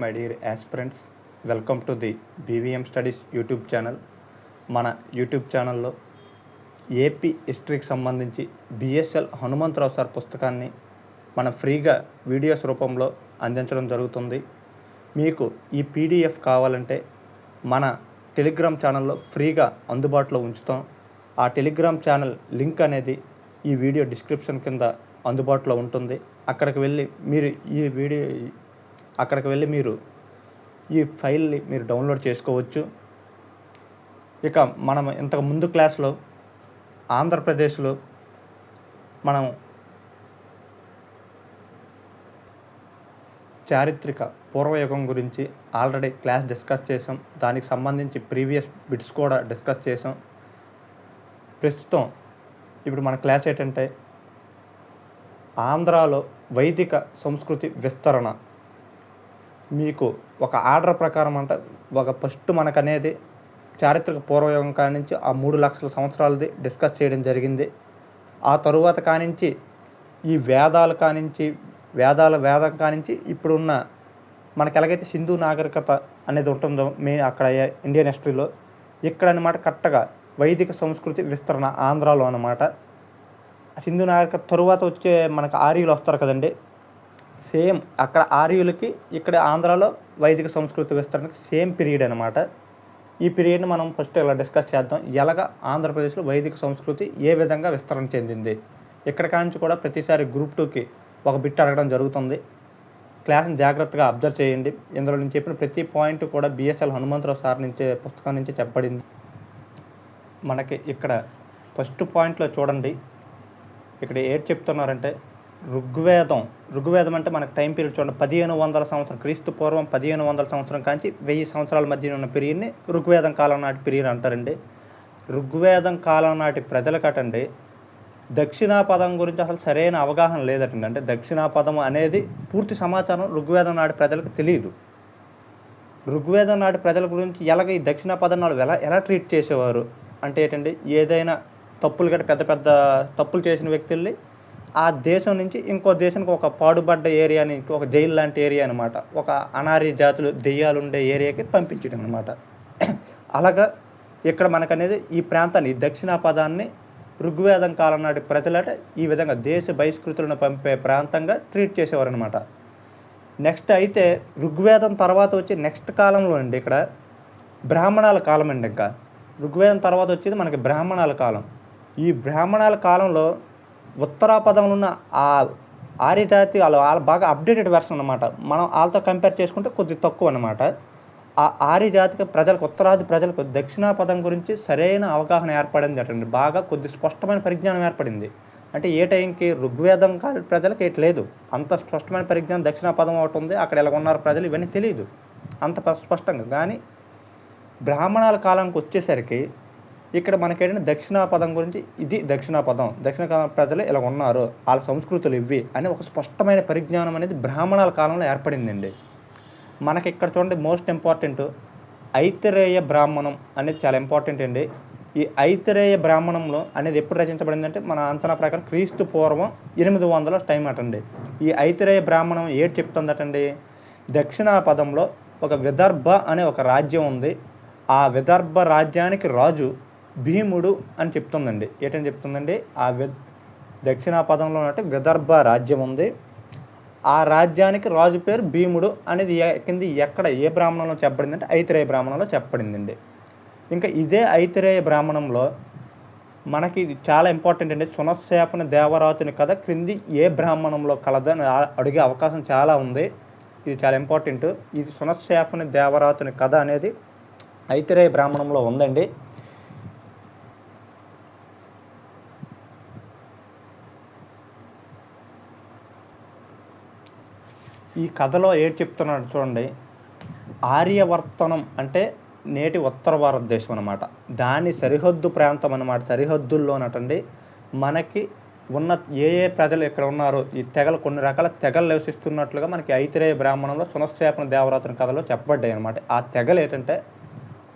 My dear aspirants welcome to the BVM studies YouTube channel. మన YouTube ఛానల్లో AP హిస్టరీకి సంబంధించి బిఎస్ఎల్ హనుమంతరావు సార్ పుస్తకాన్ని మన ఫ్రీగా వీడియోస్ రూపంలో అందించడం జరుగుతుంది. మీకు ఈ పీడిఎఫ్ కావాలంటే మన టెలిగ్రామ్ ఛానల్లో ఫ్రీగా అందుబాటులో ఉంచుతాం. ఆ టెలిగ్రామ్ ఛానల్ లింక్ అనేది ఈ వీడియో డిస్క్రిప్షన్ కింద అందుబాటులో ఉంటుంది. అక్కడికి వెళ్ళి మీరు ఈ వీడియో అక్కడికి వెళ్ళి మీరు ఈ ఫైల్ని మీరు డౌన్లోడ్ చేసుకోవచ్చు. ఇక మనం ఇంతకు ముందు క్లాస్లో ఆంధ్రప్రదేశ్లో మనం చారిత్రక పూర్వయుగం గురించి ఆల్రెడీ క్లాస్ డిస్కస్ చేసాం. దానికి సంబంధించి ప్రీవియస్ బిట్స్ కూడా డిస్కస్ చేసాం. ప్రస్తుతం ఇప్పుడు మన క్లాస్ ఏంటంటే ఆంధ్రాలో వైదిక సంస్కృతి విస్తరణ మీకు ఒక ఆర్డర్ ప్రకారం అంట ఒక ఫస్ట్ మనకనేది చారిత్రక పూర్వయోగం కానించి ఆ మూడు లక్షల సంవత్సరాలది డిస్కస్ చేయడం జరిగింది. ఆ తరువాత కానించి ఈ వేదాలు కానించి వేదాల వేదం కానించి ఇప్పుడున్న మనకి ఎలాగైతే సింధు నాగరికత అనేది ఉంటుందో మే అక్కడ ఇండియన్ హిస్టరీలో ఇక్కడ అనమాట కరెక్ట్గా వైదిక సంస్కృతి విస్తరణ ఆంధ్రాలో అనమాట సింధు నాగరికత తరువాత వచ్చే మనకు ఆర్యులు వస్తారు కదండి. సేమ్ అక్కడ ఆర్యులకి ఇక్కడ ఆంధ్రాలో వైదిక సంస్కృతి విస్తరణకి సేమ్ పీరియడ్ అనమాట ఈ పీరియడ్ని మనం ఫస్ట్ ఇలా డిస్కస్ చేద్దాం. ఎలాగ ఆంధ్రప్రదేశ్లో వైదిక సంస్కృతి ఏ విధంగా విస్తరణ చెందింది? ఇక్కడ కాంచి కూడా ప్రతిసారి గ్రూప్ టూకి ఒక బిట్ అడగడం జరుగుతుంది. క్లాస్ని జాగ్రత్తగా అబ్జర్వ్ చేయండి. ఇందులో నేను చెప్పిన ప్రతి పాయింట్ కూడా బిఎస్ఎల్ హనుమంతరావు సార్ నుంచి పుస్తకం నుంచి చెప్పబడింది. మనకి ఇక్కడ ఫస్ట్ పాయింట్లో చూడండి. ఇక్కడ ఏది చెప్తున్నారంటే ఋగ్వేదం. ఋగ్వేదం అంటే మనకు టైం పీరియడ్ చూడండి. పదిహేను వందల సంవత్సరం. క్రీస్తు పూర్వం పదిహేను వందల సంవత్సరం కాంచి వెయ్యి సంవత్సరాల మధ్య ఉన్న పీరియడ్ని ఋగ్వేదం కాలం నాటి పీరియడ్ అంటారండి. ఋగ్వేదం కాలం నాటి ప్రజలకటండి దక్షిణాపదం గురించి అసలు సరైన అవగాహన లేదటండి. అంటే దక్షిణాపదం అనేది పూర్తి సమాచారం ఋగ్వేదం నాటి ప్రజలకు తెలియదు ఋగ్వేదం నాటి ప్రజల గురించి ఎలాగ ఈ దక్షిణాపదం నాడు ఎలా ఎలా ట్రీట్ చేసేవారు? అంటే ఏంటంటే ఏదైనా తప్పులు గట్ట పెద్ద పెద్ద తప్పులు చేసిన వ్యక్తుల్ని ఆ దేశం నుంచి ఇంకో దేశానికి ఒక పాడుబడ్డ ఏరియాని ఒక జైలు లాంటి ఏరియా అనమాట ఒక అనారీ జాతులు దెయ్యాలు ఉండే ఏరియాకి పంపించడం అనమాట అలాగా ఇక్కడ మనకనేది ఈ ప్రాంతాన్ని దక్షిణ పదాన్ని ఋగ్వేదం కాలం నాటి ప్రజలట ఈ విధంగా దేశ బహిష్కృతులను పంపే ప్రాంతంగా ట్రీట్ చేసేవారు అనమాట నెక్స్ట్ అయితే ఋగ్వేదం తర్వాత వచ్చి నెక్స్ట్ కాలంలో అండి ఇక్కడ బ్రాహ్మణాల కాలం అండి ఇంకా. ఋగ్వేదం తర్వాత వచ్చేది మనకి బ్రాహ్మణాల కాలం. ఈ బ్రాహ్మణాల కాలంలో ఉత్తరాపదంలో ఉన్న ఆ ఆర్యజాతి వాళ్ళు వాళ్ళ బాగా అప్డేటెడ్ వెర్షన్ అనమాట మనం వాళ్ళతో కంపేర్ చేసుకుంటే కొద్ది తక్కువ అనమాట ఆ ఆర్యజాతికి ప్రజలకు ఉత్తరాది ప్రజలకు దక్షిణాపదం గురించి సరైన అవగాహన ఏర్పడింది అటండి. బాగా కొద్ది స్పష్టమైన పరిజ్ఞానం ఏర్పడింది. అంటే ఏ టైంకి ఋగ్వేదం కాని ప్రజలకు ఏటి లేదు. అంత స్పష్టమైన పరిజ్ఞానం దక్షిణాపదం ఒకటి ఉంది. అక్కడ ఎలా ఉన్నారు ప్రజలు ఇవన్నీ తెలియదు అంత స్పష్టంగా. కానీ బ్రాహ్మణాల కాలానికి వచ్చేసరికి ఇక్కడ మనకేంటంటే దక్షిణాపదం గురించి ఇది దక్షిణాపదం దక్షిణ ప్రజలు ఇలా ఉన్నారు. వాళ్ళ సంస్కృతులు ఇవి అని ఒక స్పష్టమైన పరిజ్ఞానం అనేది బ్రాహ్మణాల కాలంలో ఏర్పడిందండి. మనకి ఇక్కడ చూడండి మోస్ట్ ఇంపార్టెంట్ ఐతిరేయ బ్రాహ్మణం అనేది చాలా ఇంపార్టెంట్ అండి. ఈ ఐతిరేయ బ్రాహ్మణంలో అనేది ఎప్పుడు రచించబడిందంటే మన అంచనా ప్రకారం క్రీస్తు పూర్వం ఎనిమిది వందల టైం అటండి ఈ ఐతిరేయ బ్రాహ్మణం ఏడు చెప్తుందటండి? దక్షిణాపదంలో ఒక విదర్భ అనే ఒక రాజ్యం ఉంది. ఆ విదర్భ రాజ్యానికి రాజు భీముడు అని చెప్తుందండి. ఏటని చెప్తుందండి? ఆ వి దక్షిణాపదంలో అంటే విదర్భ రాజ్యం ఉంది. ఆ రాజ్యానికి రాజు పేరు భీముడు అనేది ఎ- కింది ఎక్కడ ఏ బ్రాహ్మణంలో చెప్పబడింది అంటే ఐతిరేయ బ్రాహ్మణంలో చెప్పబడిందండి. ఇంకా ఇదే ఐతిరేయ బ్రాహ్మణంలో మనకి ఇది చాలా ఇంపార్టెంట్ అండి. సునశేపన దేవరాతుని కథ క్రింది ఏ బ్రాహ్మణంలో కలదని అడిగే అవకాశం చాలా ఉంది. ఇది చాలా ఇంపార్టెంట్. ఇది సునశేపన దేవరాతుని కథ అనేది ఐతిరేయ బ్రాహ్మణంలో ఉందండి. ఈ కథలో ఏడు చెప్తున్నాడు చూడండి. ఆర్యవర్తనం అంటే నేటి ఉత్తర భారతదేశం అనమాట దాని సరిహద్దు ప్రాంతం అనమాట సరిహద్దుల్లోనటండి మనకి ఉన్న ఏ ఏ ప్రజలు ఇక్కడ ఉన్నారో ఈ తెగలు కొన్ని రకాల తెగలు నివసిస్తున్నట్లుగా మనకి ఐతిరేయ బ్రాహ్మణంలో సునశ్చేపన దేవరాత్రి కథలో చెప్పబడ్డాయి అనమాట ఆ తెగలు ఏంటంటే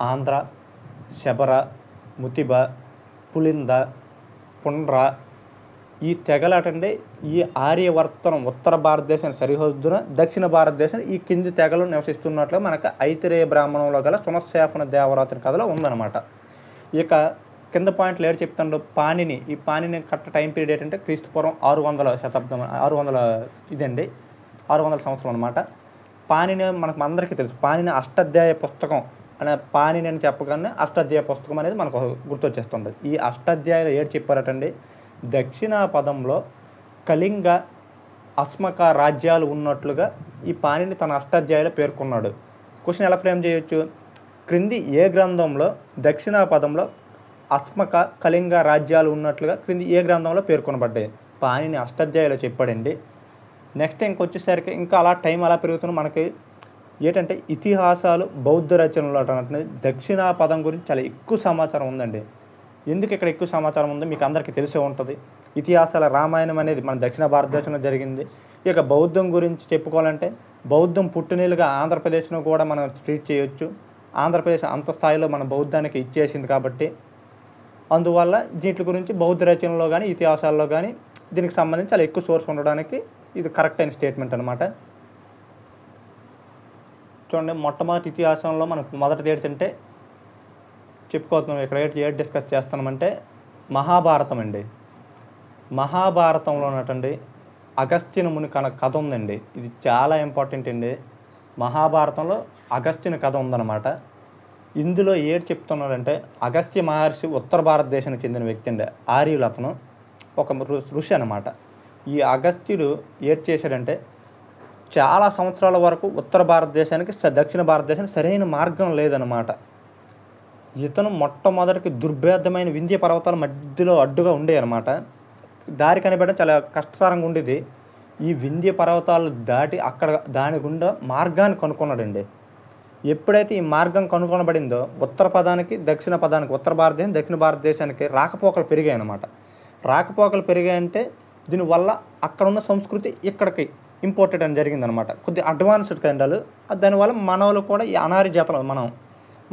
ఆంధ్ర శబర ముతిబ పులింద పుండ్ర ఈ తెగలటండి ఈ ఆర్యవర్తనం ఉత్తర భారతదేశం సరిహద్దున దక్షిణ భారతదేశం ఈ కింది తెగలు నివసిస్తున్నట్లు మనకు ఐతిరేయ బ్రాహ్మణంలో గల సునశేఫన దేవరాతని కథలో ఉందన్నమాట. ఇక కింద పాయింట్లు ఏడు చెప్తాడు పానిని ఈ పానిని కరెక్ట్ టైం పీరియడ్ ఏంటంటే క్రీస్తుపూర్వం ఆరు వందల శతాబ్దం ఆరు వందల ఇదండి ఆరు వందల సంవత్సరం అనమాట పానిని మనకు అందరికీ తెలుసు. పానిని అష్టాధ్యాయ పుస్తకం అనే పానిని అని చెప్పగానే అష్టాధ్యాయ పుస్తకం అనేది మనకు గుర్తొచ్చేస్తుంటుంది ఈ అష్టాధ్యాయులు ఏడు చెప్పారటండి దక్షిణా పదంలో కళింగ అస్మక రాజ్యాలు ఉన్నట్లుగా ఈ పాణిని తన అష్టాధ్యాయులు పేర్కొన్నాడు. క్వశ్చన్ ఎలా ఫ్రేమ్ చేయొచ్చు? క్రింది ఏ గ్రంథంలో దక్షిణా పదంలో అస్మక కళింగ రాజ్యాలు ఉన్నట్లుగా క్రింది ఏ గ్రంథంలో పేర్కొనబడ్డాయి? పానిని అష్టాధ్యాయులు చెప్పాడండి. నెక్స్ట్ ఇంకొచ్చేసరికి ఇంకా అలా టైం అలా పెరుగుతున్న మనకి ఏంటంటే ఇతిహాసాలు బౌద్ధ రచనలు అంటే దక్షిణ పదం గురించి చాలా ఎక్కువ సమాచారం ఉందండి. ఎందుకు ఇక్కడ ఎక్కువ సమాచారం ఉందో మీకు అందరికీ తెలిసే ఉంటుంది. ఇతిహాసాల రామాయణం అనేది మన దక్షిణ భారతదేశంలో జరిగింది. ఇక బౌద్ధం గురించి చెప్పుకోవాలంటే బౌద్ధం పుట్టినీళ్ళుగా ఆంధ్రప్రదేశ్ను కూడా మనం ట్రీట్ చేయొచ్చు. ఆంధ్రప్రదేశ్ అంత స్థాయిలో మన బౌద్ధానికి ఇచ్చేసింది కాబట్టి. అందువల్ల దీంట్ల గురించి బౌద్ధ రచనలో కానీ ఇతిహాసాల్లో కానీ దీనికి సంబంధించి చాలా ఎక్కువ సోర్స్ ఉండడానికి ఇది కరెక్ట్ అయిన స్టేట్మెంట్ అనమాట చూడండి మొట్టమొదటి ఇతిహాసంలో మనకు మొదటిది ఏంటంటే చెప్పుకోతున్నాం ఇక్కడ ఏంటి ఏది డిస్కస్ చేస్తున్నామంటే మహాభారతం అండి. మహాభారతంలో ఉన్నటువంటి అగస్త్యను ముని కన కథ ఉందండి. ఇది చాలా ఇంపార్టెంట్ అండి. మహాభారతంలో అగస్త్యుని కథ ఉందన్నమాట. ఇందులో ఏడు చెప్తున్నాడంటే అగస్త్య మహర్షి ఉత్తర భారతదేశానికి చెందిన వ్యక్తి అండి ఆర్యులు అతను. ఒక ఋషి అనమాట ఈ అగస్త్యుడు ఏడు చేశాడంటే చాలా సంవత్సరాల వరకు ఉత్తర భారతదేశానికి దక్షిణ భారతదేశానికి సరైన మార్గం లేదనమాట ఇతను మొట్టమొదటికి దుర్భేదమైన వింధ్య పర్వతాల మధ్యలో అడ్డుగా ఉండే అనమాట దారి కనిపెట్టడం చాలా కష్టతరంగా ఉండేది. ఈ వింధ్య పర్వతాలు దాటి అక్కడ దాని గుండా మార్గాన్ని కనుక్కున్నాడండి. ఎప్పుడైతే ఈ మార్గం కనుగొనబడిందో ఉత్తర పదానికి దక్షిణ పదానికి ఉత్తర భారతదేశం దక్షిణ భారతదేశానికి రాకపోకలు పెరిగాయి అనమాట రాకపోకలు పెరిగాయంటే దీనివల్ల అక్కడ ఉన్న సంస్కృతి ఇక్కడికి ఇంపోర్టెడ్ అని జరిగిందనమాట కొద్ది అడ్వాన్స్డ్ కండాలు దానివల్ల మనవలు కూడా ఈ అనారి జాతలు మనం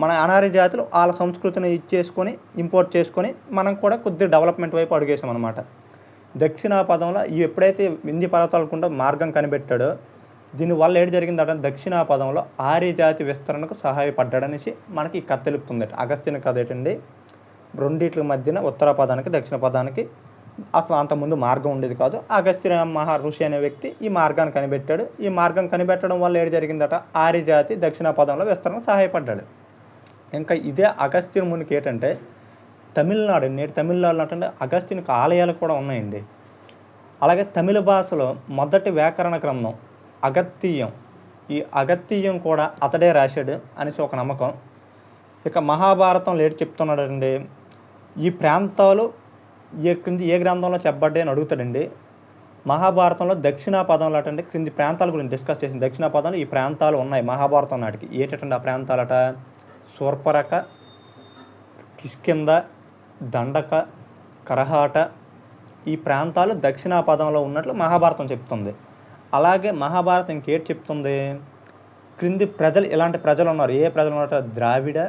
మన అనార్య జాతులు వాళ్ళ సంస్కృతిని ఇచ్చేసుకొని ఇంపోర్ట్ చేసుకొని మనం కూడా కొద్ది డెవలప్మెంట్ వైపు అడుగేసామన్నమాట దక్షిణ పదంలో ఎప్పుడైతే వింధ్య పర్వతాలకుండా మార్గం కనిపెట్టాడో దీనివల్ల ఏడు జరిగిందంటే దక్షిణ పదంలో ఆర్యజాతి విస్తరణకు సహాయపడ్డాడనేసి మనకి ఈ కథ తెలుపుతుంది అగస్త్యుని కథ ఏంటండి? రెండిట్ల మధ్యన ఉత్తర పదానికి దక్షిణ పదానికి అసలు అంతకుముందు మార్గం ఉండేది కాదు. అగస్త్య మహా ఋషి అనే వ్యక్తి ఈ మార్గాన్ని కనిపెట్టాడు. ఈ మార్గం కనిపెట్టడం వల్ల ఏడు జరిగిందట? ఆర్య జాతి దక్షిణ పదంలో విస్తరణకు సహాయపడ్డాడు. ఇంకా ఇదే అగస్త్యుని మునికి ఏంటంటే తమిళనాడు నేటి తమిళనాడులో అంటే అగస్త్యునికి ఆలయాలు కూడా ఉన్నాయండి. అలాగే తమిళ భాషలో మొదటి వ్యాకరణ గ్రంథం అగత్యయం ఈ అగత్తీయం కూడా అతడే రాశాడు అనేసి ఒక నమ్మకం. ఇక మహాభారతం లేట్ చెప్తున్నాడండి. ఈ ప్రాంతాలు ఏ క్రింది ఏ గ్రంథంలో చెప్పబడ్డాయి అని అడుగుతాడండి. మహాభారతంలో దక్షిణ పదంలో అటండి క్రింది ప్రాంతాల గురించి డిస్కస్ చేసింది. దక్షిణ పదంలో ఈ ప్రాంతాలు ఉన్నాయి మహాభారతం నాటికి. ఏటండి ఆ ప్రాంతాలట? శూర్పరక కిష్కింద దండక కరహాట ఈ ప్రాంతాలు దక్షిణ పదంలో ఉన్నట్లు మహాభారతం చెప్తుంది. అలాగే మహాభారతం ఇంకేటి చెప్తుంది? క్రింది ప్రజలు ఇలాంటి ప్రజలు ఉన్నారు. ఏ ప్రజలు ఉన్నారు? ద్రావిడ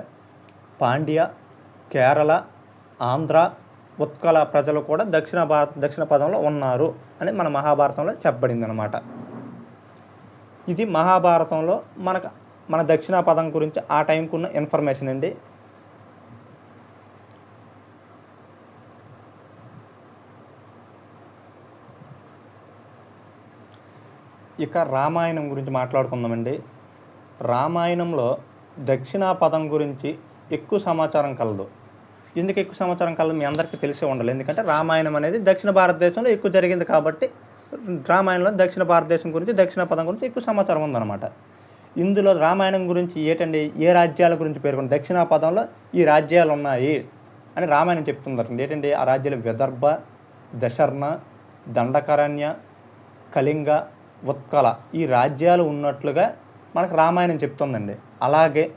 పాండ్య కేరళ ఆంధ్ర ఉత్కల ప్రజలు కూడా దక్షిణ భారత దక్షిణ పదంలో ఉన్నారు అని మన మహాభారతంలో చెప్పబడింది అనమాట ఇది మహాభారతంలో మనకు మన దక్షిణ పదం గురించి ఆ టైంకు ఉన్న ఇన్ఫర్మేషన్ అండి. ఇక రామాయణం గురించి మాట్లాడుకుందామండి. రామాయణంలో దక్షిణ పదం గురించి ఎక్కువ సమాచారం కలదు. ఎందుకు ఎక్కువ సమాచారం కలదు? మీ అందరికీ తెలిసే ఉండాలి. ఎందుకంటే రామాయణం అనేది దక్షిణ భారతదేశంలో ఎక్కువ జరిగింది కాబట్టి రామాయణంలో దక్షిణ భారతదేశం గురించి దక్షిణ పదం గురించి ఎక్కువ సమాచారం ఉందన్నమాట. ఇందులో రామాయణం గురించి ఏటండి? ఏ రాజ్యాల గురించి పేర్కొన్న దక్షిణ పదంలో ఈ రాజ్యాలు ఉన్నాయి అని రామాయణం చెప్తుందటండి. ఏంటండి? ఆ రాజ్యాలు విదర్భ దశర్ణ దండకరణ్య కళింగ ఉత్కల ఈ రాజ్యాలు ఉన్నట్లుగా మనకు రామాయణం చెప్తుందండి. అలాగే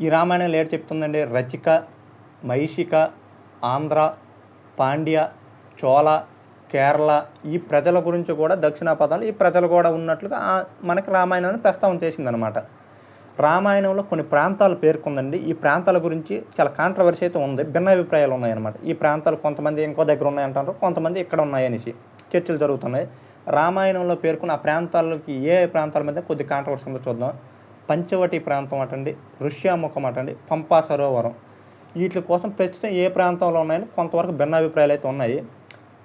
ఈ రామాయణం ఏడు చెప్తుందండి. రచిక మైషిక ఆంధ్ర పాండ్య చోళ కేరళ ఈ ప్రజల గురించి కూడా దక్షిణ పదాలు ఈ ప్రజలు కూడా ఉన్నట్లుగా మనకి రామాయణాన్ని ప్రస్తావన చేసిందనమాట రామాయణంలో కొన్ని ప్రాంతాలు పేర్కొందండి. ఈ ప్రాంతాల గురించి చాలా కాంట్రవర్సీ అయితే ఉంది. భిన్నాభిప్రాయాలు ఉన్నాయన్నమాట. ఈ ప్రాంతాలు కొంతమంది ఇంకో దగ్గర ఉన్నాయంటారు కొంతమంది ఇక్కడ ఉన్నాయనేసి చర్చలు జరుగుతున్నాయి. రామాయణంలో పేర్కొన్న ఆ ప్రాంతాలకి ఏ ప్రాంతాల మీద కొద్ది కాంట్రవర్సీ ఉందో చూద్దాం. పంచవటి ప్రాంతం అటండి ఋష్యాముఖం అటండి పంపా సరోవరం. వీటి కోసం ప్రస్తుతం ఏ ప్రాంతంలో ఉన్నాయని కొంతవరకు భిన్నాభిప్రాయాలు అయితే ఉన్నాయి.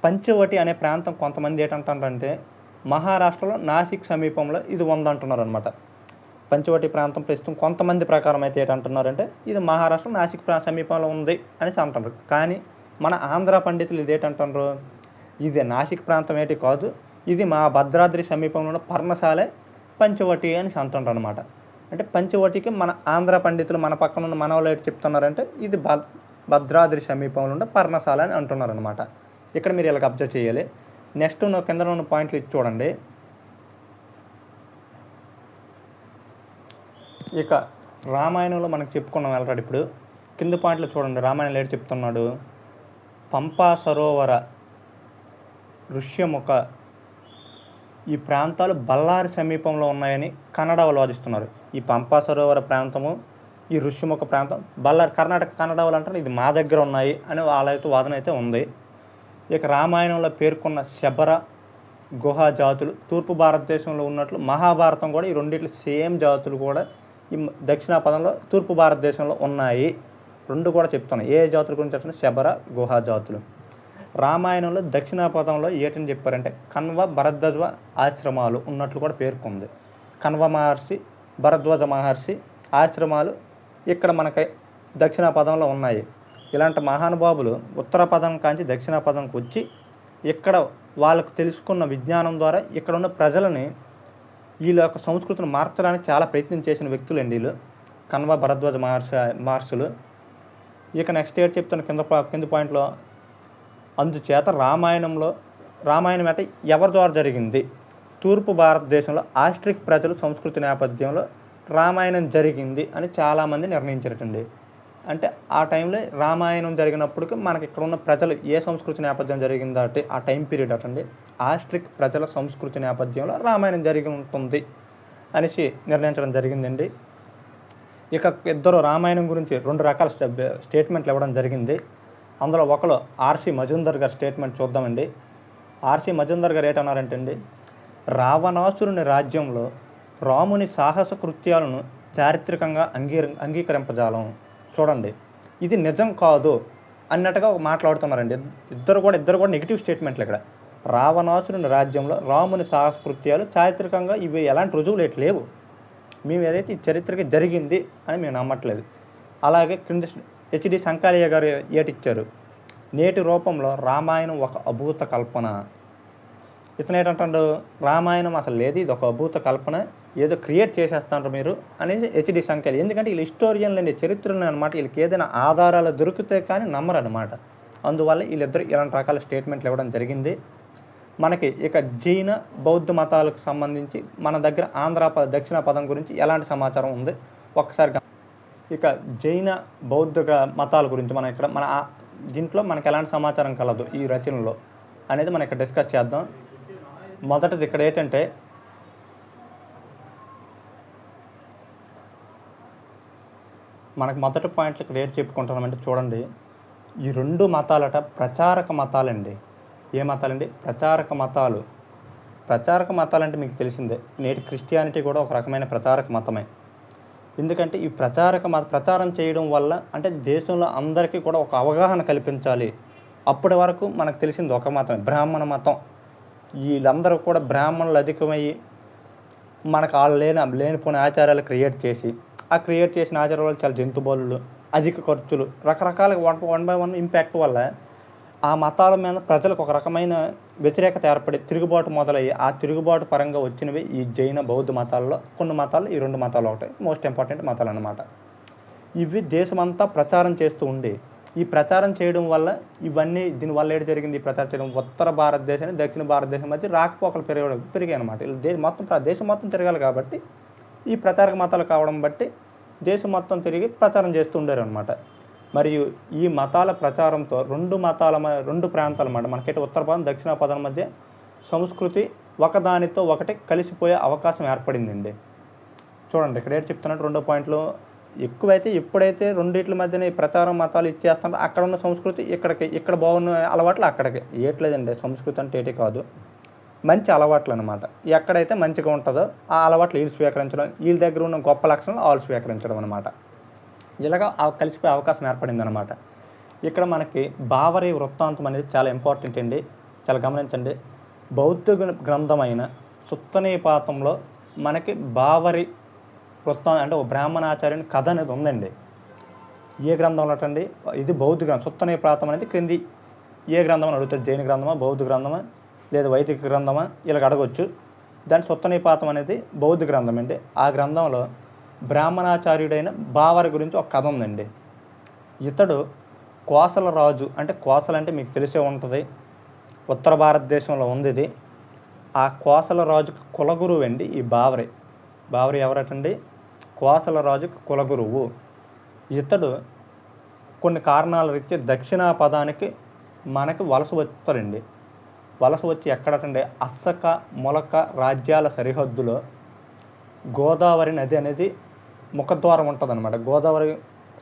పంచవటి అనే ప్రాంతం కొంతమంది ఏంటంటారంటే మహారాష్ట్రలో నాసిక్ సమీపంలో ఇది ఉందంటున్నారు అనమాట పంచవటి ప్రాంతం ప్రస్తుతం కొంతమంది ప్రకారం అయితే ఏంటంటున్నారంటే ఇది మహారాష్ట్ర నాసిక్ ప్రా సమీపంలో ఉంది అని అంటున్నారు కానీ మన ఆంధ్ర పండితులు ఇది ఇది నాసిక్ ప్రాంతం ఏంటి కాదు ఇది మా భద్రాద్రి సమీపంలో ఉన్న పర్ణశాలే పంచవటి అని అంటుంటారు అనమాట అంటే పంచవటికి మన ఆంధ్ర పండితులు మన పక్కన ఉన్న మన వాళ్ళు ఏంటి చెప్తున్నారంటే ఇది భద్రాద్రి సమీపంలో ఉండే పర్ణశాల అని అంటున్నారు అనమాట ఇక్కడ మీరు ఇలాగ అబ్జర్వ్ చేయాలి. నెక్స్ట్ ఉన్న కింద ఉన్న పాయింట్లు ఇచ్చి చూడండి. ఇక రామాయణంలో మనకు చెప్పుకున్నాం ఆల్రెడీ ఇప్పుడు. కింద పాయింట్లు చూడండి. రామాయణం ఏంటి చెప్తున్నాడు. పంపా సరోవర ఋష్యముఖ ఈ ప్రాంతాలు బళ్ళారి సమీపంలో ఉన్నాయని కన్నడ వాళ్ళు వాదిస్తున్నారు. ఈ పంపా సరోవర ప్రాంతము ఈ ఋష్యముఖ ప్రాంతం బళ్ళారి కర్ణాటక కన్నడ వాళ్ళు అంటారు ఇది మా దగ్గర ఉన్నాయి అని వాళ్ళ వాదన అయితే ఉంది. ఇక రామాయణంలో పేర్కొన్న శబర గుహ జాతులు తూర్పు భారతదేశంలో ఉన్నట్లు మహాభారతం కూడా ఈ రెండిట్లు సేమ్ జాతులు కూడా ఈ దక్షిణ పదంలో తూర్పు భారతదేశంలో ఉన్నాయి. రెండు కూడా చెప్తున్నాయి. ఏ జాతుల గురించి చెప్తున్నా? శబర గుహ జాతులు. రామాయణంలో దక్షిణ పదంలో ఏటని చెప్పారంటే కన్వ భరద్వజ ఆశ్రమాలు ఉన్నట్లు కూడా పేర్కొంది. కన్వ మహర్షి భరద్వాజ మహర్షి ఆశ్రమాలు ఇక్కడ మనకి దక్షిణ పదంలో ఉన్నాయి. ఇలాంటి మహానుభావులు ఉత్తర పదం కాంచి దక్షిణ పదంకి వచ్చి ఇక్కడ వాళ్ళకు తెలుసుకున్న విజ్ఞానం ద్వారా ఇక్కడ ఉన్న ప్రజలని వీళ్ళ యొక్క సంస్కృతిని మార్చడానికి చాలా ప్రయత్నం చేసిన వ్యక్తులండి వీళ్ళు. కన్వ భరద్వాజ మహర్షి మహర్షులు. ఇక నెక్స్ట్ ఇయర్ చెప్తున్న కింద కింద పాయింట్లో అందుచేత రామాయణంలో రామాయణం అంటే ఎవరి ద్వారా జరిగింది? తూర్పు భారతదేశంలో ఆస్ట్రిక్ ప్రజలు సంస్కృతి నేపథ్యంలో రామాయణం జరిగింది అని చాలామంది నిర్ణయించారటండి. అంటే ఆ టైంలో రామాయణం జరిగినప్పటికి మనకి ఇక్కడ ఉన్న ప్రజలు ఏ సంస్కృతి నేపథ్యం జరిగిందో అంటే ఆ టైం పీరియడ్ అటండి. ఆస్ట్రిక్ ప్రజల సంస్కృతి నేపథ్యంలో రామాయణం జరిగి ఉంటుంది అనేసి నిర్ణయించడం జరిగిందండి. ఇక ఇద్దరు రామాయణం గురించి రెండు రకాల స్టేట్మెంట్లు ఇవ్వడం జరిగింది. అందులో ఒకరు ఆర్సి మజుందర్ గారి స్టేట్మెంట్ చూద్దామండి. ఆర్సి మజుందర్ గారు ఏంటన్నారంటే అండి రావణాసురుని రాజ్యంలో రాముని సాహస కృత్యాలను చారిత్రకంగా అంగీ అంగీకరింపజాలం. చూడండి. ఇది నిజం కాదు అన్నట్టుగా మాట్లాడుతున్నారండి. ఇద్దరు కూడా ఇద్దరు కూడా నెగిటివ్ స్టేట్మెంట్లు ఇక్కడ. రావణాసురుని రాజ్యంలో రాముని సాహసకృత్యాలు చారిత్రకంగా ఇవి ఎలాంటి రుజువులు ఎటు లేవు. మేము ఏదైతే ఈ చరిత్రకి జరిగింది అని మేము నమ్మట్లేదు. అలాగే క్రింద హెచ్డి సంకాలయ్య గారు ఏటిచ్చారు. నేటి రూపంలో రామాయణం ఒక అభూత కల్పన. ఇతను ఏంటంటాడు? రామాయణం అసలు లేదు ఇది ఒక అభూత కల్పన. ఏదో క్రియేట్ చేసేస్తారు మీరు అనేది హెచ్డి సంఖ్యలు. ఎందుకంటే వీళ్ళు హిస్టోరియన్లు అనే చరిత్రలు అనమాట వీళ్ళకి ఏదైనా ఆధారాలు దొరికితే కానీ నమ్మరు అనమాట అందువల్ల వీళ్ళిద్దరు ఇలాంటి రకాల స్టేట్మెంట్లు ఇవ్వడం జరిగింది. మనకి ఇక జైన బౌద్ధ మతాలకు సంబంధించి మన దగ్గర ఆంధ్ర పద దక్షిణ పదం గురించి ఎలాంటి సమాచారం ఉంది? ఒక్కసారి ఇక జైన బౌద్ధ మతాల గురించి మనం ఇక్కడ మన దీంట్లో మనకి ఎలాంటి సమాచారం కలదు ఈ రచనలో అనేది మనం ఇక్కడ డిస్కస్ చేద్దాం. మొదటిది ఇక్కడ ఏంటంటే మనకు మొదటి పాయింట్లు ఇక్కడ చెప్పుకుంటున్నామంటే చూడండి ఈ రెండు మతాలట ప్రచారక మతాలండి. ఏ మతాలండి? ప్రచారక మతాలు. ప్రచారక మతాలంటే మీకు తెలిసిందే నేటి క్రిస్టియానిటీ కూడా ఒక రకమైన ప్రచారక మతమే. ఎందుకంటే ఈ ప్రచారక మత ప్రచారం చేయడం వల్ల అంటే దేశంలో అందరికీ కూడా ఒక అవగాహన కల్పించాలి. అప్పటి వరకు మనకు తెలిసింది ఒక మతమే బ్రాహ్మణ మతం. వీళ్ళందరూ కూడా బ్రాహ్మణులు అధికమయ్యి మనకు వాళ్ళు లేని లేనిపోయిన ఆచారాలు క్రియేట్ చేసి ఆ క్రియేట్ చేసిన ఆచారాలు చాలా జంతుబలులు అధిక ఖర్చులు రకరకాల one one by one impact వల్ల ఆ మతాల మీద ప్రజలకు ఒక రకమైన వ్యతిరేకత ఏర్పడి తిరుగుబాటు మొదలయ్యి ఆ తిరుగుబాటు పరంగా వచ్చినవి ఈ జైన బౌద్ధ మతాల్లో కొన్ని మతాలు ఈ రెండు మతాలు ఒకటి మోస్ట్ ఇంపార్టెంట్ మతాలు అన్నమాట. ఇవి దేశమంతా ప్రచారం చేస్తూ ఉండి ఈ ప్రచారం చేయడం వల్ల ఇవన్నీ దీనివల్ల ఏడు జరిగింది ఈ ప్రచారం చేయడం ఉత్తర భారతదేశాన్ని దక్షిణ భారతదేశం మధ్య రాకపోకలు పెరగడం పెరిగాయి అనమాట దేశం మొత్తం దేశం మొత్తం తిరగాలి కాబట్టి ఈ ప్రచారక మతాలు కావడం బట్టి దేశం మొత్తం తిరిగి ప్రచారం చేస్తూ అనమాట మరియు ఈ మతాల ప్రచారంతో రెండు మతాల మ- రెండు ప్రాంతాల మాట మనకైతే ఉత్తర పదం దక్షిణ పదం మధ్య సంస్కృతి ఒకదానితో ఒకటి కలిసిపోయే అవకాశం ఏర్పడిందండి. చూడండి ఇక్కడ ఏంటి చెప్తున్నట్టు రెండో పాయింట్లో ఎక్కువైతే ఎప్పుడైతే రెండిట్ల మధ్యన ఈ ప్రచారం మతాలు ఇచ్చేస్తారో అక్కడ ఉన్న సంస్కృతి ఇక్కడికి ఇక్కడ బాగున్న అలవాట్లు అక్కడికి. ఏట్లేదండి సంస్కృతి అంటే ఏటి కాదు. మంచి అలవాట్లు అనమాట ఎక్కడైతే మంచిగా ఉంటుందో ఆ అలవాట్లు వీళ్ళు స్వీకరించడం వీళ్ళ దగ్గర ఉన్న గొప్ప లక్షణాలు వాళ్ళు స్వీకరించడం అనమాట ఇలాగ కలిసిపోయే అవకాశం ఏర్పడింది అనమాట ఇక్కడ మనకి బావరి వృత్తాంతం అనేది చాలా ఇంపార్టెంట్ అండి. చాలా గమనించండి. బౌద్ధ గ్రంథమైన సుత్తనీపాతంలో మనకి బావరి వృత్తం అంటే ఒక బ్రాహ్మణాచార్యుని కథ అనేది ఉందండి. ఏ గ్రంథంలో అండి ఇది బౌద్ధ గ్రంథం సుత్తనీపాతం అనేది క్రింది. ఏ గ్రంథం అని అడుగుతారు? జైన గ్రంథమా బౌద్ధ గ్రంథమా? లేదా వైదిక గ్రంథమా? ఇలాగ అడగొచ్చు. దాని సుత్తనీపాతం అనేది బౌద్ధ గ్రంథం అండి. ఆ గ్రంథంలో బ్రాహ్మణాచార్యుడైన బావరి గురించి ఒక కథ ఉందండి. ఇతడు కోసల రాజు అంటే కోసల అంటే మీకు తెలిసే ఉంటుంది. ఉత్తర భారతదేశంలో ఉంది ఇది. ఆ కోసల రాజుకి కులగురువు అండి ఈ బావరి. బావరి ఎవరటండి? కోసల రాజుకి కులగురువు. ఇతడు కొన్ని కారణాల రీత్యా దక్షిణా పదానికి మనకి వలస వస్తారండి వలస వచ్చి ఎక్కడటండి అస్సక మొలక రాజ్యాల సరిహద్దులో గోదావరి నది అనేది ముఖద్వారం ఉంటుంది అనమాట గోదావరి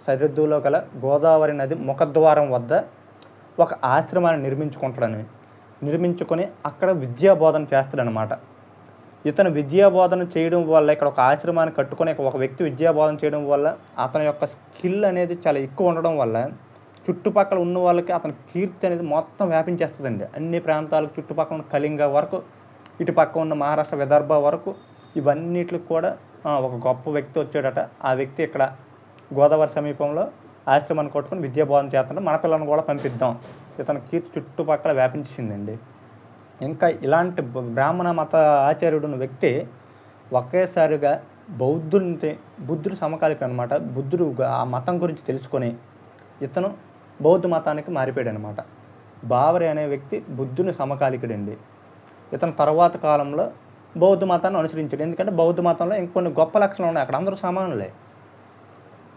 సరిహద్దులో గల గోదావరి నది ముఖద్వారం వద్ద ఒక ఆశ్రమాన్ని నిర్మించుకుంటాడని నిర్మించుకొని అక్కడ విద్యా బోధన చేస్తాడనమాట ఇతను విద్యా బోధన చేయడం వల్ల ఇక్కడ ఒక ఆశ్రమాన్ని కట్టుకొని ఒక వ్యక్తి విద్యా బోధన చేయడం వల్ల అతని యొక్క స్కిల్ అనేది చాలా ఎక్కువ ఉండడం వల్ల చుట్టుపక్కల ఉన్న వాళ్ళకి అతని కీర్తి అనేది మొత్తం వ్యాపించేస్తుందండి. అన్ని ప్రాంతాలకు చుట్టుపక్కల ఉన్న కళింగ వరకు ఇటు పక్క ఉన్న మహారాష్ట్ర విదర్భ వరకు ఇవన్నిటికి కూడా ఒక గొప్ప వ్యక్తి వచ్చాడట. ఆ వ్యక్తి ఇక్కడ గోదావరి సమీపంలో ఆశ్రమాన్ని కొట్టుకుని విద్యా బోధన చేస్తుంటే మన పిల్లలను కూడా పంపిద్దాం. ఇతని కీర్తి చుట్టుపక్కల వ్యాపించిందండి ఇంకా ఇలాంటి బ్రాహ్మణ మత ఆచార్యుడున్న వ్యక్తి ఒకేసారిగా బౌద్ధుని బుద్ధుడు సమకాలిక అనమాట బుద్ధుడు ఆ మతం గురించి తెలుసుకొని ఇతను బౌద్ధ మతానికి మారిపోయాడు అనమాట బావరి అనే వ్యక్తి బుద్ధుని సమకాలికుడండి. ఇతను తర్వాత కాలంలో బౌద్ధ మతాన్ని అనుసరించాడు. ఎందుకంటే బౌద్ధ మతంలో ఇంకొన్ని గొప్ప లక్షణాలు ఉన్నాయి. అక్కడ అందరూ సమానులే.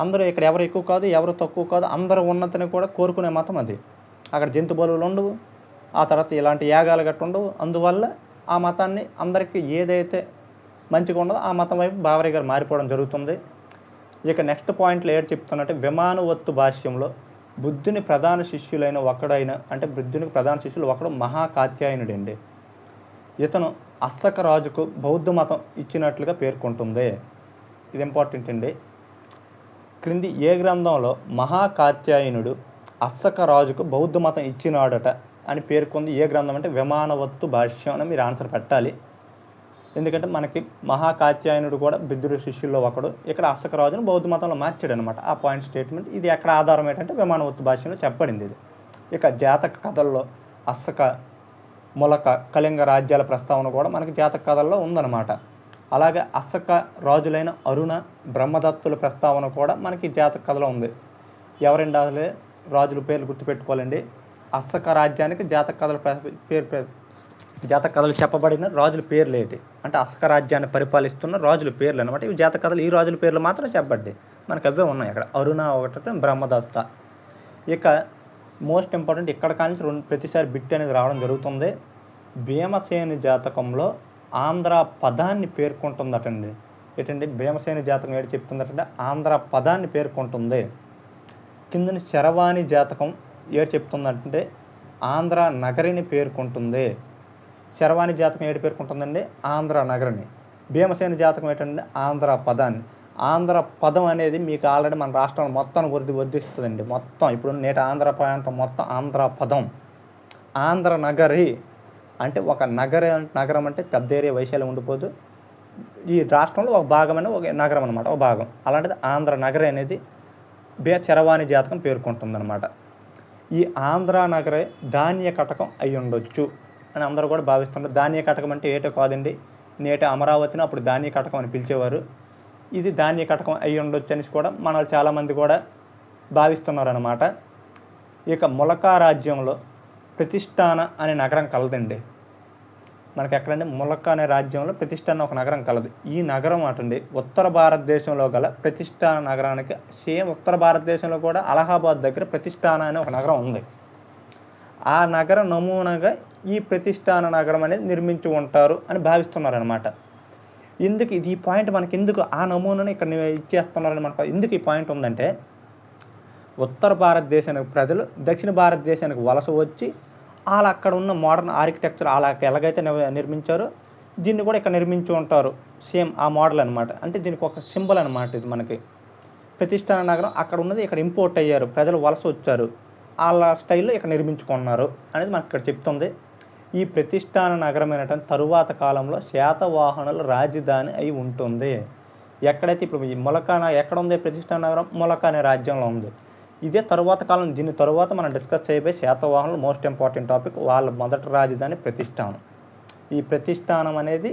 అందరూ ఇక్కడ ఎవరు ఎక్కువ కాదు ఎవరు తక్కువ కాదు అందరూ ఉన్నతిని కూడా కోరుకునే మతం అది. అక్కడ జంతు బలువులు ఉండవు. ఆ తర్వాత ఇలాంటి యాగాలు గట్ట ఉండవు. అందువల్ల ఆ మతాన్ని అందరికీ ఏదైతే మంచిగా ఉండదో ఆ మతం వైపు బావరి గారు మారిపోవడం జరుగుతుంది. ఇక నెక్స్ట్ పాయింట్లో ఏడు చెప్తున్నట్టే విమానవత్తు భాష్యంలో బుద్ధుని ప్రధాన శిష్యులైన ఒకడైన అంటే బుద్ధునికి ప్రధాన శిష్యులు ఒకడు మహాకాత్యాయనుడు అండి ఇతను అస్సక రాజుకు బౌద్ధ మతం ఇచ్చినట్లుగా పేర్కొంటుంది. ఇది ఇంపార్టెంట్ అండి. క్రింది ఏ గ్రంథంలో మహాకాత్యాయనుడు అస్సక రాజుకు బౌద్ధ మతం ఇచ్చినాడట అని పేర్కొంది ఏ గ్రంథం అంటే విమానవత్తు భాష్యం అని మీరు ఆన్సర్ పెట్టాలి. ఎందుకంటే మనకి మహాకాత్యాయనుడు కూడా బిద్దుడు శిష్యుల్లో ఒకడు. ఇక్కడ అశకరాజును రాజును బౌద్ధ మతంలో మార్చాడు అనమాట ఆ పాయింట్ స్టేట్మెంట్ ఇది ఎక్కడ ఆధారం ఏంటంటే విమానవత్తు భాషలో చెప్పబడింది ఇది. ఇక జాతక కథల్లో అస్సక మొలక కళింగ రాజ్యాల ప్రస్తావన కూడా మనకి జాతక కథల్లో ఉందన్నమాట. అలాగే అస్సక రాజులైన అరుణ బ్రహ్మదత్తుల ప్రస్తావన కూడా మనకి జాతక కథలో ఉంది. ఎవరండి రాజుల పేర్లు గుర్తుపెట్టుకోవాలండి. అస్సక రాజ్యానికి జాతక కథల పేరు జాతకథలు కథలు చెప్పబడిన రాజుల పేర్లు ఏంటి? అంటే అస్కరాజ్యాన్ని పరిపాలిస్తున్న రాజుల పేర్లు అనమాట ఇవి జాతక కథలు ఈ రాజుల పేర్లు మాత్రం చెప్పబడ్డాయి. మనకి అవే ఉన్నాయి అక్కడ. అరుణ ఒకటి బ్రహ్మదత్త. ఇక మోస్ట్ ఇంపార్టెంట్ ఇక్కడ కానీ రెండు ప్రతిసారి బిట్ అనేది రావడం జరుగుతుంది. భీమసేని జాతకంలో ఆంధ్ర పదాన్ని పేర్కొంటుందటండి. ఏంటండి భీమసేని జాతకం ఏడు చెప్తుందటంటే ఆంధ్ర పదాన్ని పేర్కొంటుంది. కిందని శరవాణి జాతకం ఏడు చెప్తుందంటే ఆంధ్ర నగరిని పేర్కొంటుంది. శరవాణి జాతకం ఏడు పేర్కొంటుందండి? ఆంధ్ర నగరిని భీమసేన జాతకం ఏంటంటే ఆంధ్ర పదాన్ని. ఆంధ్ర పదం అనేది మీకు ఆల్రెడీ మన రాష్ట్రం మొత్తం వృద్ధి వర్ధిస్తుందండి మొత్తం ఇప్పుడు నేటి ఆంధ్ర ప్రాంతం మొత్తం ఆంధ్ర పదం. ఆంధ్ర నగరి అంటే ఒక నగర నగరం అంటే పెద్ద ఏరియా వైశాల్యం ఉండిపోదు. ఈ రాష్ట్రంలో ఒక భాగమైన ఒక నగరం అనమాట ఒక భాగం. అలాంటిది ఆంధ్ర నగరి అనేది బే చరవాణి జాతకం పేర్కొంటుందన్నమాట. ఈ ఆంధ్ర నగరే ధాన్య కటకం అయి ఉండొచ్చు అని అందరూ కూడా భావిస్తున్నారు ధాన్య కటకం అంటే ఏటో కాదండి. నేటి అమరావతిని అప్పుడు ధాన్య కటకం అని పిలిచేవారు. ఇది ధాన్య కటకం అయి ఉండొచ్చు అనేసి కూడా మన చాలామంది కూడా భావిస్తున్నారు అనమాట ఇక ములకా రాజ్యంలో ప్రతిష్టాన అనే నగరం కలదండి. మనకి ఎక్కడంటే ములక అనే రాజ్యంలో ప్రతిష్టాన ఒక నగరం కలదు. ఈ నగరం అటండి ఉత్తర భారతదేశంలో గల ప్రతిష్టాన నగరానికి సేమ్ ఉత్తర భారతదేశంలో కూడా అలహాబాద్ దగ్గర ప్రతిష్టాన అనే ఒక నగరం ఉంది. ఆ నగర నమూనాగా ఈ ప్రతిష్టాన నగరం అనేది నిర్మించి ఉంటారు అని భావిస్తున్నారనమాట ఎందుకు ఇది ఈ పాయింట్ మనకి ఎందుకు ఆ నమూనాను ఇక్కడ ఇచ్చేస్తున్నారని మనకు ఎందుకు ఈ పాయింట్ ఉందంటే ఉత్తర భారతదేశానికి ప్రజలు దక్షిణ భారతదేశానికి వలస వచ్చి వాళ్ళు అక్కడ ఉన్న మోడర్న్ ఆర్కిటెక్చర్ అలా ఎలాగైతే నిర్మించారో దీన్ని కూడా ఇక్కడ నిర్మించి ఉంటారు. సేమ్ ఆ మోడల్ అనమాట అంటే దీనికి ఒక సింబల్ అనమాట ఇది మనకి. ప్రతిష్టాన నగరం అక్కడ ఉన్నది ఇక్కడ ఇంపోర్ట్ అయ్యారు. ప్రజలు వలస వచ్చారు. వాళ్ళ స్టైల్లో ఇక్కడ నిర్మించుకున్నారు అనేది మనకి ఇక్కడ చెప్తుంది. ఈ ప్రతిష్టాన నగరం తరువాత కాలంలో శాతవాహనుల రాజధాని అయి ఉంటుంది. ఎక్కడైతే ఇప్పుడు ఈ మొలకాన ఎక్కడ ఉంది ప్రతిష్టాన నగరం? మొలక అనే రాజ్యంలో ఉంది. ఇదే తరువాత కాలం దీని తరువాత మనం డిస్కస్ చేయబోయే శాతవాహనులు మోస్ట్ ఇంపార్టెంట్ టాపిక్ వాళ్ళ మొదటి రాజధాని ప్రతిష్టానం. ఈ ప్రతిష్టానం అనేది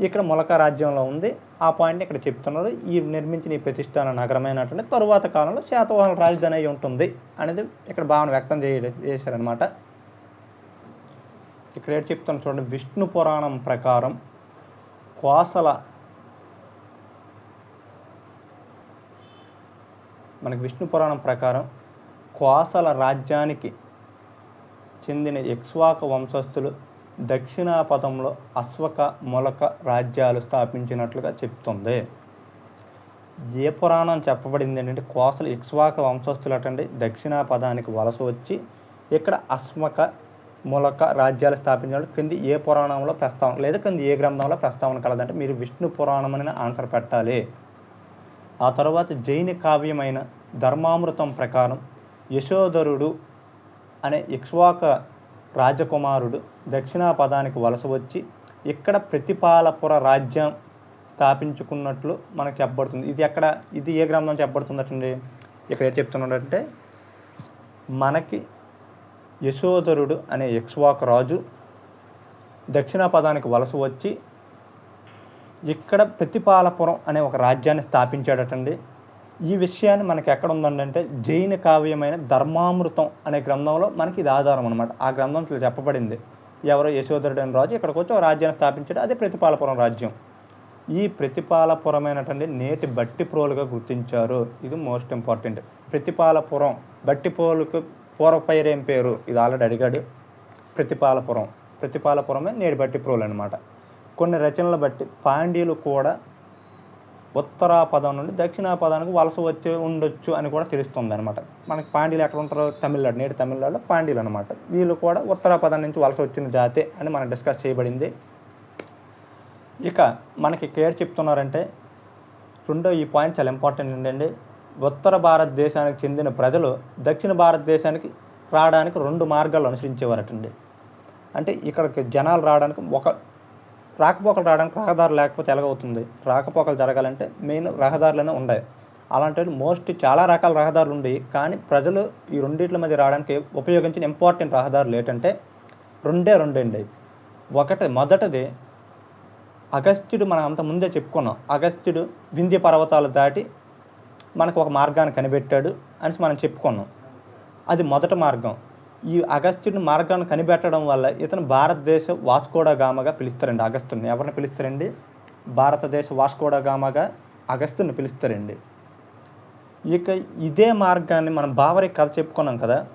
ఇక్కడ మొలక రాజ్యంలో ఉంది. ఆ పాయింట్ ఇక్కడ చెప్తున్నారు. ఈ నిర్మించిన ఈ ప్రతిష్టాన నగరమైనటువంటి తరువాత కాలంలో శాతవాహన రాజధాని అయి ఉంటుంది అనేది ఇక్కడ భావన వ్యక్తం చేయ చేశారనమాట ఇక్కడ ఏడు చెప్తాను చూడండి. విష్ణు పురాణం ప్రకారం కోసల మనకి విష్ణు పురాణం ప్రకారం కోసల రాజ్యానికి చెందిన ఎక్స్వాక వంశస్థులు దక్షిణాపథంలో అశ్వక మొలక రాజ్యాలు స్థాపించినట్లుగా చెప్తుంది. ఏ పురాణం చెప్పబడింది ఏంటంటే కోసల ఇక్స్వాక వంశస్థులు అటండి దక్షిణాపథానికి వలస వచ్చి ఇక్కడ అశ్వక మూలక రాజ్యాలు స్థాపించాడు క్రింది ఏ పురాణంలో ప్రస్తావన లేదా క్రింది ఏ గ్రంథంలో ప్రస్తావన కలదంటే మీరు విష్ణు పురాణం అని ఆన్సర్ పెట్టాలి. ఆ తర్వాత జైన కావ్యమైన ధర్మామృతం ప్రకారం యశోధరుడు అనే ఇక్ష్వాక రాజకుమారుడు దక్షిణాపదానికి వలస వచ్చి ఇక్కడ ప్రతిపాలపుర రాజ్యం స్థాపించుకున్నట్లు మనకు చెప్పబడుతుంది. ఇది ఎక్కడ ఇది ఏ గ్రంథం చెప్పబడుతుందటండి ఇక్కడ ఏం చెప్తున్నాడంటే మనకి యశోధరుడు అనే ఎక్స్వాక్ రాజు దక్షిణాపదానికి వలస వచ్చి ఇక్కడ ప్రతిపాలపురం అనే ఒక రాజ్యాన్ని స్థాపించాడటండి. ఈ విషయాన్ని మనకి ఎక్కడ ఉందంటే జైన కావ్యమైన ధర్మామృతం అనే గ్రంథంలో మనకి ఇది ఆధారం అనమాట ఆ గ్రంథంలో చెప్పబడింది. ఎవరో యశోధరుడు అనే రాజు ఇక్కడికి వచ్చి ఒక రాజ్యాన్ని స్థాపించాడు. అదే ప్రతిపాలపురం రాజ్యం. ఈ ప్రతిపాలపురమైనటువంటి నేటి బట్టిప్రోలుగా గుర్తించారు. ఇది మోస్ట్ ఇంపార్టెంట్. ప్రతిపాలపురం బట్టిప్రోలుకు పూర్వ ఏం పేరు? ఇది ఆల్రెడీ అడిగాడు. ప్రతిపాలపురం. ప్రతిపాలపురమే నేడు బట్టి ప్రోలు అనమాట కొన్ని రచనలు బట్టి పాండ్యులు కూడా ఉత్తరాపదం నుండి దక్షిణాపదానికి వలస వచ్చి ఉండొచ్చు అని కూడా తెలుస్తుంది అనమాట మనకి పాండ్యులు ఎక్కడ ఉంటారో తమిళనాడు. నేటి తమిళనాడులో పాండ్యులు అనమాట వీళ్ళు కూడా ఉత్తరాపదం నుంచి వలస వచ్చిన జాతే అని మనం డిస్కస్ చేయబడింది. ఇక మనకి కేర్ చెప్తున్నారంటే రెండో ఈ పాయింట్ చాలా ఇంపార్టెంట్ ఏంటంటే ఉత్తర భారతదేశానికి చెందిన ప్రజలు దక్షిణ భారతదేశానికి రావడానికి రెండు మార్గాలు అనుసరించేవారటండి. అంటే ఇక్కడికి జనాలు రావడానికి ఒక రాకపోకలు రావడానికి రహదారి లేకపోతే ఎలాగవుతుంది? రాకపోకలు జరగాలంటే మెయిన్ రహదారులనే ఉన్నాయి అలాంటి మోస్ట్ చాలా రకాల రహదారులు ఉండి కానీ ప్రజలు ఈ రెండింటి మధ్య రావడానికి ఉపయోగించిన ఇంపార్టెంట్ రహదారులు ఏంటంటే రెండే రెండండి. ఒకటి మొదటిది అగస్త్యుడు మనం అంత ముందే చెప్పుకున్నాం. అగస్త్యుడు వింధ్య పర్వతాలు దాటి మనకు ఒక మార్గాన్ని కనిపెట్టాడు అని మనం చెప్పుకున్నాం. అది మొదటి మార్గం. ఈ అగస్త్యుని మార్గాన్ని కనిపెట్టడం వల్ల ఇతను భారతదేశ వాస్కోడగామగా పిలుస్తారండి అగస్త్యుని. ఎవరిని పిలుస్తారండి? భారతదేశ వాస్కోడగామగా అగస్త్యుని పిలుస్తారండి. ఇక ఇదే మార్గాన్ని మనం బావరి కథ చెప్పుకున్నాం కదా.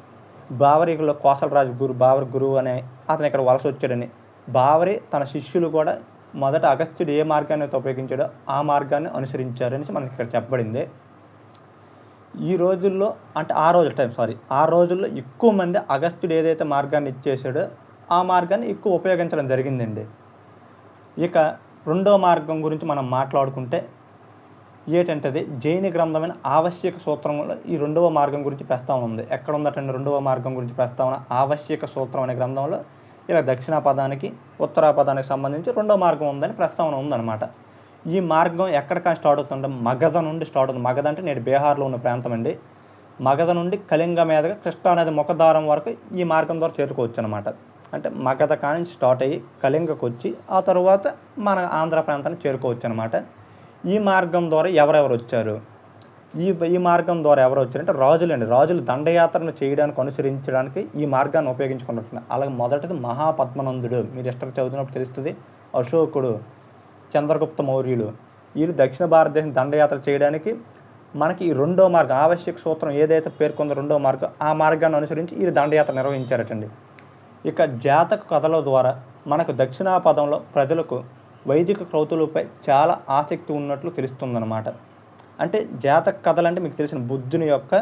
బావరిలో కోసలరాజు గురు బావరి గురువు అనే అతను ఇక్కడ వలస వచ్చాడని. బావరి తన శిష్యులు కూడా మొదట అగస్త్యుడు ఏ మార్గాన్ని అయితే ఉపయోగించాడో ఆ మార్గాన్ని అనుసరించారని మనకి ఇక్కడ చెప్పబడింది. ఈ రోజుల్లో అంటే ఆ రోజు టైం సారీ ఆ రోజుల్లో ఎక్కువ మంది అగస్త్యుడు ఏదైతే మార్గాన్ని ఇచ్చేసాడో ఆ మార్గాన్ని ఎక్కువ ఉపయోగించడం జరిగిందండి. ఇక రెండో మార్గం గురించి మనం మాట్లాడుకుంటే ఏంటంటే జైన గ్రంథమైన ఆవశ్యక సూత్రంలో ఈ రెండవ మార్గం గురించి ప్రస్తావన ఉంది. ఎక్కడ ఉందటండి రెండవ మార్గం గురించి ప్రస్తావన? ఆవశ్యక సూత్రం అనే గ్రంథంలో ఇలా దక్షిణ పదానికి ఉత్తర పదానికి సంబంధించి రెండో మార్గం ఉందని ప్రస్తావన ఉందన్నమాట. ఈ మార్గం ఎక్కడ స్టార్ట్ అవుతుందంటే మగధ నుండి స్టార్ట్ అవుతుంది. మగధ అంటే నేడు బీహార్లో ఉన్న ప్రాంతం అండి. మగధ నుండి కళింగ మీదుగా కృష్ణా నది ముఖద్వారం వరకు ఈ మార్గం ద్వారా చేరుకోవచ్చు అనమాట అంటే మగధ కాని స్టార్ట్ అయ్యి కళింగకు వచ్చి ఆ తర్వాత మన ఆంధ్ర ప్రాంతాన్ని చేరుకోవచ్చు అనమాట ఈ మార్గం ద్వారా ఎవరెవరు వచ్చారు? ఈ ఈ మార్గం ద్వారా ఎవరు వచ్చారంటే రాజులండి రాజులు దండయాత్రను చేయడానికి అనుసరించడానికి ఈ మార్గాన్ని ఉపయోగించుకుంటున్నారు అలాగే మొదటిది మహాపద్మనందుడు. మీరు ఇష్టం చదువుతున్నప్పుడు తెలుస్తుంది. అశోకుడు. చంద్రగుప్త మౌర్యులు. వీళ్ళు దక్షిణ భారతదేశం దండయాత్ర చేయడానికి మనకి ఈ రెండో మార్గం ఆవశ్యక సూత్రం ఏదైతే పేర్కొందో రెండో మార్గం ఆ మార్గాన్ని అనుసరించి వీరు దండయాత్ర నిర్వహించారటండి. ఇక జాతక కథల ద్వారా మనకు దక్షిణాపదంలో ప్రజలకు వైదిక క్రౌతులపై చాలా ఆసక్తి ఉన్నట్లు తెలుస్తుందన్నమాట. అంటే జాతక కథలు అంటే మీకు తెలిసిన బుద్ధుని యొక్క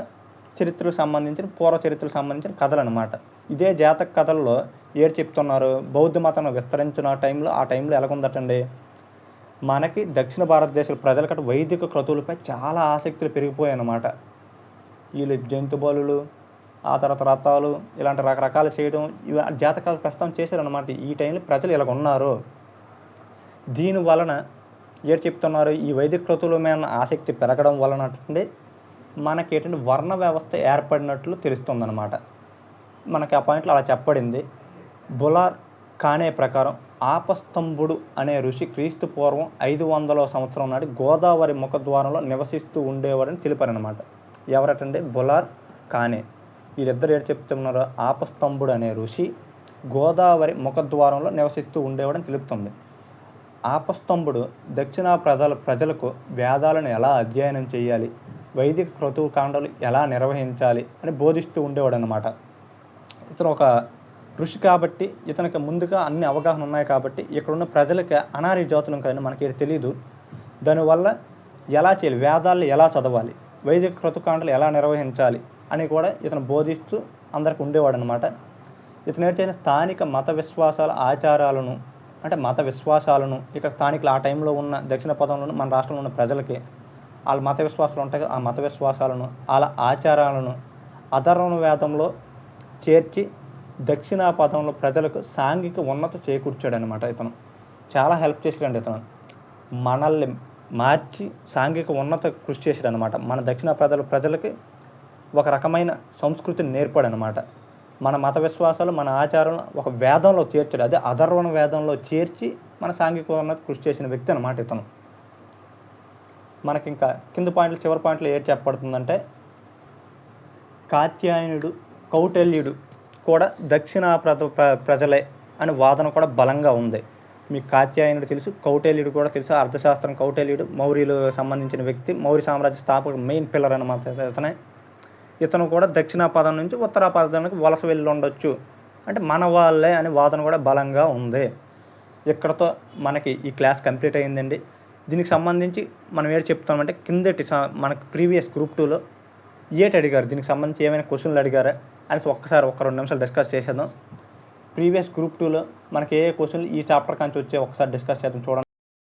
చరిత్రకు సంబంధించిన పూర్వ చరిత్రకు సంబంధించిన కథలు అనమాట ఇదే జాతక కథల్లో ఏడు చెప్తున్నారు బౌద్ధ మతం విస్తరించిన టైంలో ఆ టైంలో ఎలాగుందటండి? మనకి దక్షిణ భారతదేశ ప్రజలకట వైదిక క్రతువులపై చాలా ఆసక్తులు పెరిగిపోయాయి అన్నమాట వీళ్ళు జంతు బలులు ఆ తర్వాత రథాలు ఇలాంటి రకరకాలు చేయడం ఇవి జాతకాలు ప్రస్తుతం చేశారనమాట ఈ టైంలో ప్రజలు ఇలా ఉన్నారు. దీని వలన ఏడు చెప్తున్నారు? ఈ వైదిక క్రతువుల మీద ఆసక్తి పెరగడం వలన మనకి ఏంటంటే వర్ణ వ్యవస్థ ఏర్పడినట్లు తెలుస్తుందన్నమాట. మనకి ఆ పాయింట్లో అలా చెప్పడింది బులార్ కానే ప్రకారం ఆపస్తంభుడు అనే ఋషి క్రీస్తు పూర్వం ఐదు వందల సంవత్సరం నాటి గోదావరి ముఖద్వారంలో నివసిస్తూ ఉండేవాడని తెలిపారనమాట ఎవరటంటే బులార్ కానే. వీళ్ళిద్దరు ఏడు చెప్తున్నారు ఆపస్తంభుడు అనే ఋషి గోదావరి ముఖద్వారంలో నివసిస్తూ ఉండేవాడని తెలుపుతుంది. ఆపస్తంభుడు దక్షిణ ప్రజల ప్రజలకు వేదాలను ఎలా అధ్యయనం చేయాలి? వైదిక క్రతువు కాండలు ఎలా నిర్వహించాలి? అని బోధిస్తూ ఉండేవాడు అనమాట ఇతను ఒక ఋషి కాబట్టి ఇతనికి ముందుగా అన్ని అవగాహన ఉన్నాయి కాబట్టి ఇక్కడున్న ప్రజలకి అనారి జాతులం కానీ మనకి తెలియదు దానివల్ల ఎలా చేయాలి? వేదాలు ఎలా చదవాలి? వైదిక కృతకాండలు ఎలా నిర్వహించాలి? అని కూడా ఇతను బోధిస్తూ అందరికి ఉండేవాడు అనమాట ఇతను ఏంటంటే స్థానిక మత విశ్వాసాల ఆచారాలను అంటే మత విశ్వాసాలను ఇక్కడ స్థానికులు ఆ టైంలో ఉన్న దక్షిణ పదంలో మన రాష్ట్రంలో ఉన్న ప్రజలకి వాళ్ళ మత విశ్వాసాలు ఉంటాయి ఆ మత విశ్వాసాలను వాళ్ళ ఆచారాలను అధర్వణ వేదంలో చేర్చి దక్షిణాపదంలో ప్రజలకు సాంఘిక ఉన్నత చేకూర్చాడు అనమాట ఇతను. చాలా హెల్ప్ చేశాడండి ఇతను. మనల్ని మార్చి సాంఘిక ఉన్నత కృషి చేసాడు అనమాట మన దక్షిణ ప్రజల ప్రజలకి ఒక రకమైన సంస్కృతిని నేర్పాడు అనమాట మన మత విశ్వాసాలు మన ఆచారాలను ఒక వేదంలో చేర్చాడు. అదే అధర్వణ వేదంలో చేర్చి మన సాంఘిక ఉన్నత కృషి చేసిన వ్యక్తి అనమాట ఇతను. మనకి ఇంకా కింద పాయింట్లు చివరి పాయింట్లు ఏది చెప్పబడుతుందంటే కాత్యాయనుడు కౌటల్యుడు కూడా దక్షిణ ప్ర- ప్రజలే అని వాదన కూడా బలంగా ఉంది. మీకు కాత్యాయనుడు తెలుసు కౌటేల్యుడు కూడా తెలుసు. అర్థశాస్త్రం కౌటేల్యుడు మౌర్యులు సంబంధించిన వ్యక్తి మౌర్య సామ్రాజ్య స్థాపక మెయిన్ పిల్లర్ అనమాట ఇతనే ఇతను కూడా దక్షిణ పదం నుంచి ఉత్తర పదానికి వలస వెళ్ళి ఉండొచ్చు. అంటే మన వాళ్ళే అనే వాదన కూడా బలంగా ఉంది. ఇక్కడతో మనకి ఈ క్లాస్ కంప్లీట్ అయిందండి. దీనికి సంబంధించి మనం ఏం చెప్తామంటే కిందటి మనకి ప్రీవియస్ గ్రూప్ టూలో ఏటి అడిగారు? దీనికి సంబంధించి ఏమైనా క్వశ్చన్లు అడిగారా? అనేసి ఒక్కసారి ఒక రెండు నిమిషాలు డిస్కస్ చేసేద్దాం. ప్రీవియస్ గ్రూప్ టూలో మనకి ఏ క్వశ్చన్లు ఈ చాప్టర్ కాంచి వచ్చే ఒకసారి డిస్కస్ చేద్దాం చూడండి.